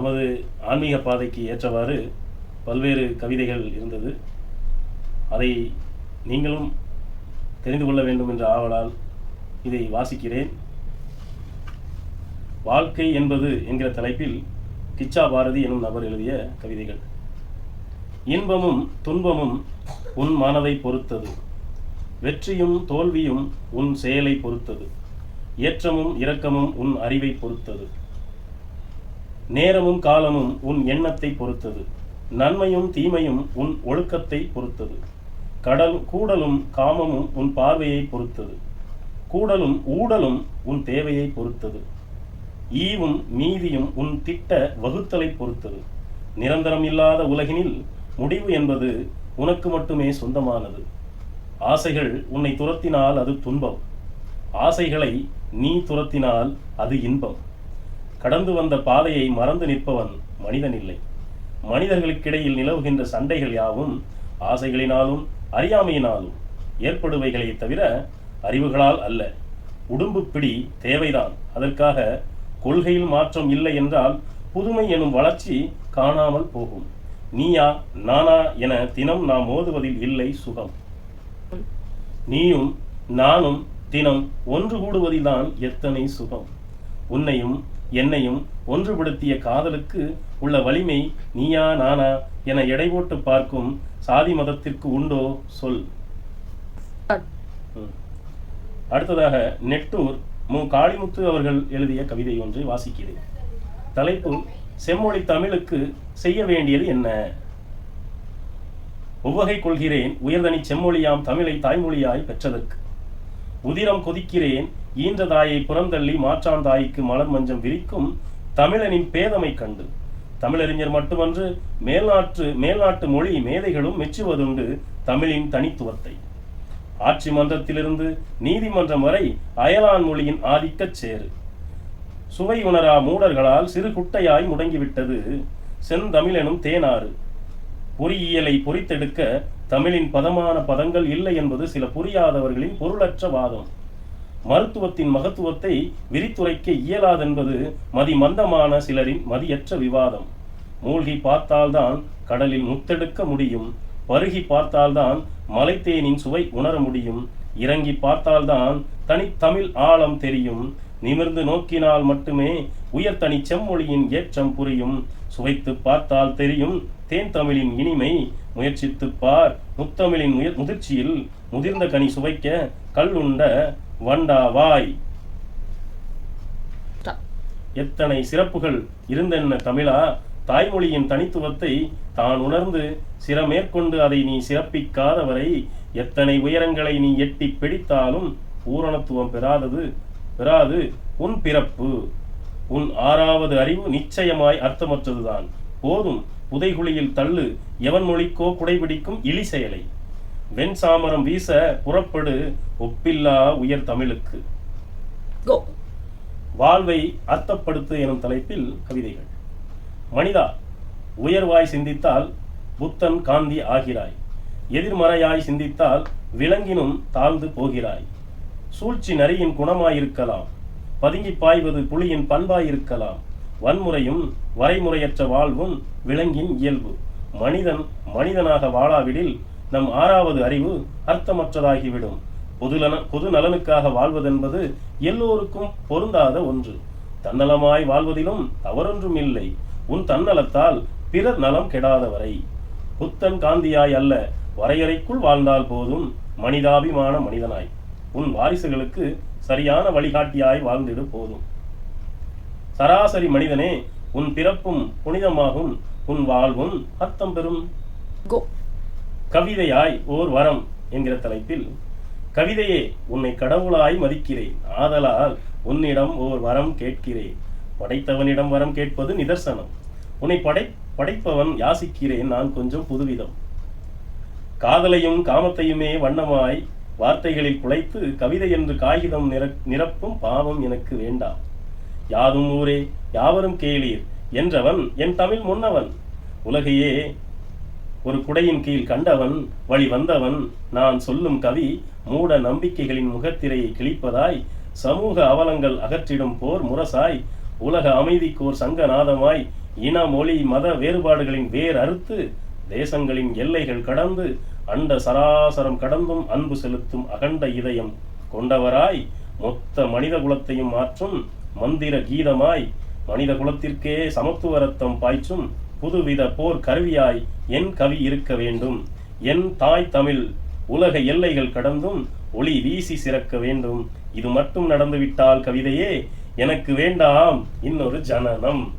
நமது ஆன்மீக பாதைக்கு ஏற்றவாறு பல்வேறு கவிதைகள் இருந்தது. அதை நீங்களும் தெரிந்து கொள்ள வேண்டும் என்ற ஆவலால் இதை வாசிக்கிறேன். வாழ்க்கை என்பது என்கிற தலைப்பில் கிச்சா பாரதி எனும் நபர் எழுதிய கவிதைகள். இன்பமும் துன்பமும் உன் மனதை பொறுத்தது. வெற்றியும் தோல்வியும் உன் செயலை பொறுத்தது. ஏற்றமும் இரக்கமும் உன் அறிவை பொறுத்தது. நேரமும் காலமும் உன் எண்ணத்தை பொறுத்தது. நன்மையும் தீமையும் உன் ஒழுக்கத்தை பொறுத்தது. கடல் கூடலும் காமமும் உன் பார்வையை பொறுத்தது. கூடலும் ஊடலும் உன் தேவையை பொறுத்தது. ஈவும் மீதியும் உன் திட்ட வகுத்தலை பொறுத்தது. நிரந்தரம் இல்லாத உலகினில் முடிவு என்பது உனக்கு மட்டுமே சொந்தமானது. ஆசைகள் உன்னை துரத்தினால் அது துன்பம். ஆசைகளை நீ துரத்தினால் அது இன்பம். கடந்து வந்த பாதையை மறந்து நிற்பவன் மனிதன் இல்லை மனிதர்களுக்கிடையில் நிலவுகின்ற சண்டைகள் யாவும் ஆசைகளினாலும் அறியாமையினாலும் ஏற்படுவைகளை தவிர அறிவுகளால் அல்ல. உடும்பு பிடி தேவைதான். அதற்காக கொள்கையில் மாற்றம் இல்லை என்றால் புதுமை எனும் வளர்ச்சி காணாமல் போகும். நீயா நானா என தினம் நாம் மோதுவதில் இல்லை சுகம். நீயும் நானும் தினம் ஒன்று கூடுவதில்தான் எத்தனை சுகம். உன்னையும் என்னையும் ஒன்றுபடுத்திய காதலுக்கு உள்ள வலிமை நீயா நானா என எடை போட்டு பார்க்கும் சாதி மதத்திற்கு உண்டோ சொல். அடுத்ததாக நெட்டூர் மு. காளிமுத்து அவர்கள் எழுதிய கவிதை ஒன்றை வாசிக்கிறேன். தலைப்பு செம்மொழி தமிழுக்கு செய்ய வேண்டியது என்ன? உவகை கொள்கிறேன் உயர்தனி செம்மொழியாம் தமிழை தாய்மொழியாய் பெற்றதற்கு. உதிரம் கொதிக்கிறேன் ஈன்ற தாயை புறந்தள்ளி மாற்றான் தாய்க்கு மலர் மஞ்சம் விரிக்கும் தமிழனின் பேதமை கண்டு. தமிழறிஞர் மட்டுமன்று மேல்நாட்டு மேல்நாட்டு மொழி மேதைகளும் மெச்சுவதுண்டு தமிழின் தனித்துவத்தை. ஆட்சி மன்றத்திலிருந்து நீதிமன்றம் வரை அயலான் மொழியின் ஆதிக்கச் சேரு சுவை உணரா மூடர்களால் சிறு குட்டையாய் முடங்கிவிட்டது செந்தமிழெனும் தேனாறு. பொறியியலை பொறித்தெடுக்க தமிழின் பதமான பதங்கள் இல்லை என்பது சில புரியாதவர்களின் பொருளற்ற வாதம். மருத்துவத்தின் மகத்துவத்தை விரித்துரைக்க இயலாதென்பது மதிமந்தமான சிலரின் மதியற்ற விவாதம். மூழ்கி பார்த்தால்தான் கடலில் முத்தெடுக்க முடியும். பருகி பார்த்தால்தான் மலைத்தேனின் சுவை உணர முடியும். இறங்கி பார்த்தால்தான் தனித்தமிழ் ஆழம் தெரியும். நிமிர்ந்து நோக்கினால் மட்டுமே உயர்தனி செம்மொழியின் ஏற்றம் புரியும். சுவைத்து பார்த்தால் தெரியும் தேன் தமிழின் இனிமை. முயற்சித்து பார் முத்தமிழின் முய- முதிர்ச்சியில் முதிர்ந்த கனி சுவைக்க கல்லுண்ட வண்டாவாய் எத்தனை சிறப்புகள் இருந்தென்ன தமிழா? தாய்மொழியின் தனித்துவத்தை தான் உணர்ந்து சிரமேற்கொண்டு அதை நீ சிறப்பிக்காதவரை எத்தனை உயரங்களை நீ எட்டி பிடித்தாலும் பூரணத்துவம் பெறாதது பெறாது உன் பிறப்பு. உன் ஆறாவது அறிவு நிச்சயமாய் அர்த்தமற்றதுதான். போதும் புதைகுழியில் தள்ளு எவன் மொழிக்கோ குடைபிடிக்கும் இழி செயலை வெண் சாமரம் வீச புறப்படு ஒப்பில்லா உயர் தமிழுக்கு. வாழ்வை அர்த்தப்படுத்து எனும் தலைப்பில் கவிதைகள். மனிதா உயர்வாய் சிந்தித்தால் புத்தன் காந்தி ஆகிறாய். எதிர்மறையாய் சிந்தித்தால் விலங்கினும் தாழ்ந்து போகிறாய். சூழ்ச்சி நரியின் குணமாயிருக்கலாம். பதுங்கி பாய்வது புலியின் பண்பாயிருக்கலாம். வன்முறையும் வரைமுறையற்ற வாழ்வும் விலங்கின் இயல்பு. மனிதன் மனிதனாக வாழாவிடில் நம் ஆறாவது அறிவு அர்த்தமற்றதாகிவிடும். பொதுநல பொது நலனுக்காக வாழ்வதென்பது எல்லோருக்கும் பொருந்தாத ஒன்று. தன்னலமாய் வாழ்வதிலும் தவறொன்றும் இல்லை. உன் தன்னலத்தால் பிறர் நலம் கெடாதவரை. புத்தன் காந்தியாய் அல்ல வரையறைக்குள் வாழ்ந்தால் போதும் மனிதாபிமான மனிதனாய். உன் வாரிசுகளுக்கு சரியான வழிகாட்டியாய் வாழ்ந்திடு போதும். சராசரி மனிதனே உன் பிறப்பும் புனிதமாகும் உன் வாழ்வும் அர்த்தம் பெறும். கோ கவிதையாய் ஓர் வரம் என்கிற தலைப்பில் கவிதையே உன்னை கடவுளாய் மதிக்கிறேன். ஆதலால் உன்னிடம் ஓர் வரம் கேட்கிறேன். படைத்தவனிடம் வரம் கேட்பது நிதர்சனம். உன்னை படை படைப்பவன் யாசிக்கிறேன். நான் கொஞ்சம் புதுவிதம். காதலையும் காமத்தையுமே வண்ணமாய் வார்த்தைகளில் குலைத்து கவிதை என்று காகிதம் நிர- நிரப்பும் பாவம் எனக்கு வேண்டாம். யாதும் ஊரே யாவரும் கேளீர். என்றவன் என் தமிழ் முன்னவன். உலகையே ஒரு குடையின் கீழ் கண்டவன் வழி வந்தவன் நான் சொல்லும் கவி மூட நம்பிக்கைகளின் முகத்திரையை கிழிப்பதாய் சமூக அவலங்கள் அகற்றிடும் போர் முரசாய் உலக அமைதிக்கோர் சங்கநாதமாய் இன மொழி மத வேறுபாடுகளின் வேர் அறுத்து தேசங்களின் எல்லைகள் கடந்து அண்ட சராசரம் கடந்தும் அன்பு செலுத்தும் அகண்ட இதயம் கொண்டவராய் மொத்த மனித குலத்தையும் மாற்றும் மந்திர கீதமாய் மனித குலத்திற்கே சமத்துவ ரத்தம் பாய்ச்சும் புதுவித போர் கருவியாய் என் கவி இருக்க வேண்டும். என் தாய் தமிழ் உலக எல்லைகள் கடந்தும் ஒளி வீசி சிறக்க வேண்டும். இது மட்டும் நடந்துவிட்டால் கவிதையே எனக்கு வேண்டாம். இன்னொரு ஜனனம்.